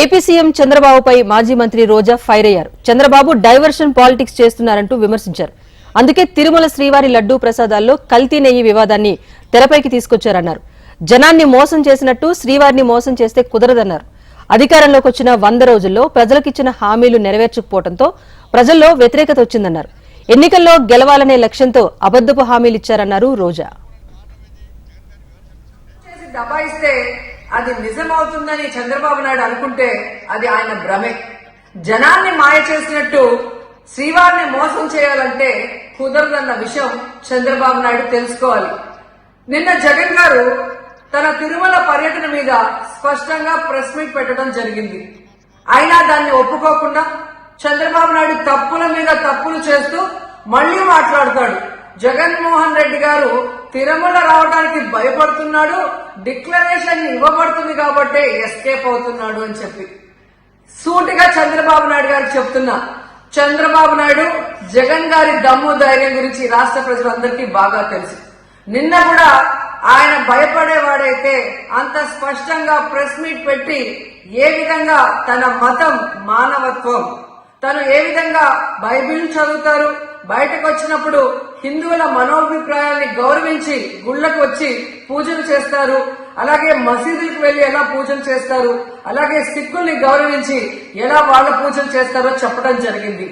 AP CM చంద్రబాబుపై మాజీ మంత్రి రోజా ఫైర్ అయ్యారు. చంద్రబాబు డైవర్షన్ పాలిటిక్స్ చేస్తున్నారంటూ విమర్శించారు. అందుకే తిరుమల శ్రీవారి లడ్డూ ప్రసాదాల్లో కల్తీ నెయ్యి వివాదాన్ని తెరపైకి తీసుకొచ్చారన్నారు. జనాన్ని మోసం చేసినట్టు శ్రీవారిని మోసం చేస్తే కుదరదన్నారు. అధికారంలోకి వచ్చిన వంద రోజుల్లో ప్రజలకిచ్చిన హామీలు నెరవేర్చకపోవడంతో ప్రజల్లో వ్యతిరేకత వచ్చిందన్నారు. ఎన్నికల్లో గెలవాలనే లక్ష్యంతో అబద్దపు హామీలిచ్చారన్నారు రోజా. అది నిజమవుతుందని చంద్రబాబు నాయుడు అనుకుంటే అది ఆయన భ్రమే. జనాన్ని మాయ చేసినట్టు శ్రీవారిని మోసం చేయాలంటే కుదరదన్న విషయం చంద్రబాబు నాయుడు తెలుసుకోవాలి. నిన్న జగన్ గారు తన తిరుమల పర్యటన మీద స్పష్టంగా ప్రెస్ మీట్ పెట్టడం జరిగింది. అయినా దాన్ని ఒప్పుకోకుండా చంద్రబాబు నాయుడు తప్పుల మీద తప్పులు చేస్తూ మళ్ళీ మాట్లాడతాడు. జగన్మోహన్ రెడ్డి గారు తిరుమల రావడానికి భయపడుతున్నాడు డిక్లరేషన్ ఇవ్వబడుతుంది కాబట్టి ఎస్కేప్ అవుతున్నాడు అని చెప్పి. సూటిగా చంద్రబాబు నాయుడు గారికి చెప్తున్నా. చంద్రబాబు నాయుడు జగన్ గారి దమ్ము ధైర్యం గురించి రాష్ట్ర ప్రజలందరికీ బాగా తెలుసు. నిన్న కూడా ఆయన భయపడేవాడైతే అంత స్పష్టంగా ప్రెస్ మీట్ పెట్టి ఏ విధంగా తన మతం మానవత్వం తను ఏ విధంగా బైబిల్ చదువుతారు బయటకు వచ్చినప్పుడు హిందువుల మనోభిప్రాయాన్ని గౌరవించి గుళ్ళకు వచ్చి పూజలు చేస్తారు. అలాగే మసీదులకు వెళ్ళి ఎలా పూజలు చేస్తారు. అలాగే సిక్కుల్ని గౌరవించి ఎలా వాళ్ళ పూజలు చేస్తారో చెప్పడం జరిగింది.